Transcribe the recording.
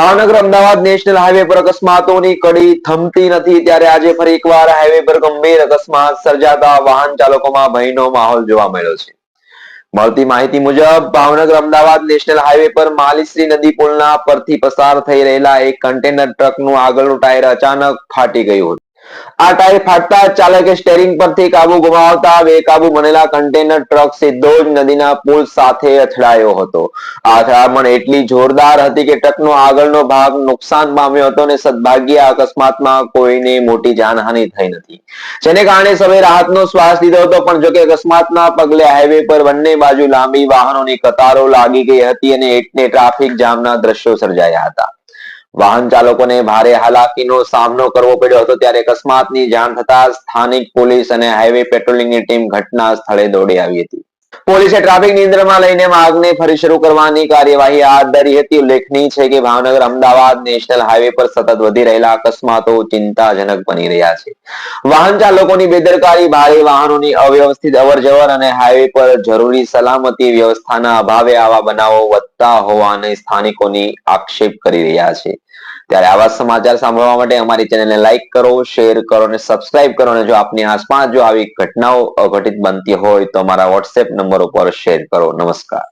Bhavnagar Ahmedabad national highway પર અકસ્માતોની કડી થમતી નથી. ત્યારે આજે ફરી એકવાર હાઈવે પર ગંભીર અકસ્માત સર્જાતા વાહન ચાલકોમાં ભયનો માહોલ જોવા મળ્યો છે. મળતી માહિતી મુજબ, ભાવનગર અમદાવાદ નેશનલ હાઈવે પર માલીશ્રી નદી પુલના પરથી પસાર થઈ રહેલા એક કન્ટેનર ટ્રકનું આગળનું ટાયર અચાનક ફાટી ગયું હતું. આ ટાયર ફાટતા ચાલકે સ્ટેરિંગ પરથી કાબુ ગુમાવતા બેકાબુ બનેલા કન્ટેનર ટ્રક સીધો જ નદીના પુલ સાથે અથડાયો હતો. આ અથડામણ એટલી જોરદાર હતી કે ટ્રકનો આગળનો ભાગ નુકસાન પામ્યો હતો અને સદભાગ્ય અકસ્માતમાં કોઈને મોટી જાનહાનિ થઈ નથી. જેને કારણે સૌએ રાહતનો શ્વાસ લીધો હતો, પણ જોકે અકસ્માતના પગલે હાઈવે પર બંને બાજુ લાંબી વાહનોની કતારો લાગી ગઈ હતી અને એટલે ટ્રાફિક જામના દ્રશ્યો સર્જાયા હતા. વાહન ચાલકોને ભારે હાલાકીનો સામનો કરવો પડ્યો હતો ત્યારે અકસ્માતની જાણ થતા સ્થાનિક પોલીસ અને હાઈવે પેટ્રોલિંગની ટીમ ઘટના સ્થળે દોડી આવી હતી. પોલીસે ટ્રાફિક નિયંત્રણમાં લઈને માર્ગને ફરી શરૂ કરવાની કાર્યવાહી હાથ ધરી હતી. ઉલ્લેખનીય છે કે ભાવનગર અમદાવાદ નેશનલ હાઈવે પર સતત વધી રહેલા અકસ્માતો ચિંતાજનક બની રહ્યા છે. વાહન ચાલકોની બેદરકારી, ભારે વાહનોની અવ્યવસ્થિત અવરજવર અને હાઈવે પર જરૂરી સલામતી વ્યવસ્થાના અભાવે આવા બનાવો વધતા હોવાને સ્થાનિકોની આક્ષેપ કરી રહ્યા છે. ત્યારે આવા સમાચાર સાંભળવા માટે અમારી ચેનલને લાઈક કરો, શેર કરો અને સબસ્ક્રાઇબ કરો અને જો આપની આસપાસ જો આવી ઘટનાઓ અઘટિત બનતી હોય તો અમારા વોટ્સએપ નંબર ઉપર શેર કરો. નમસ્કાર.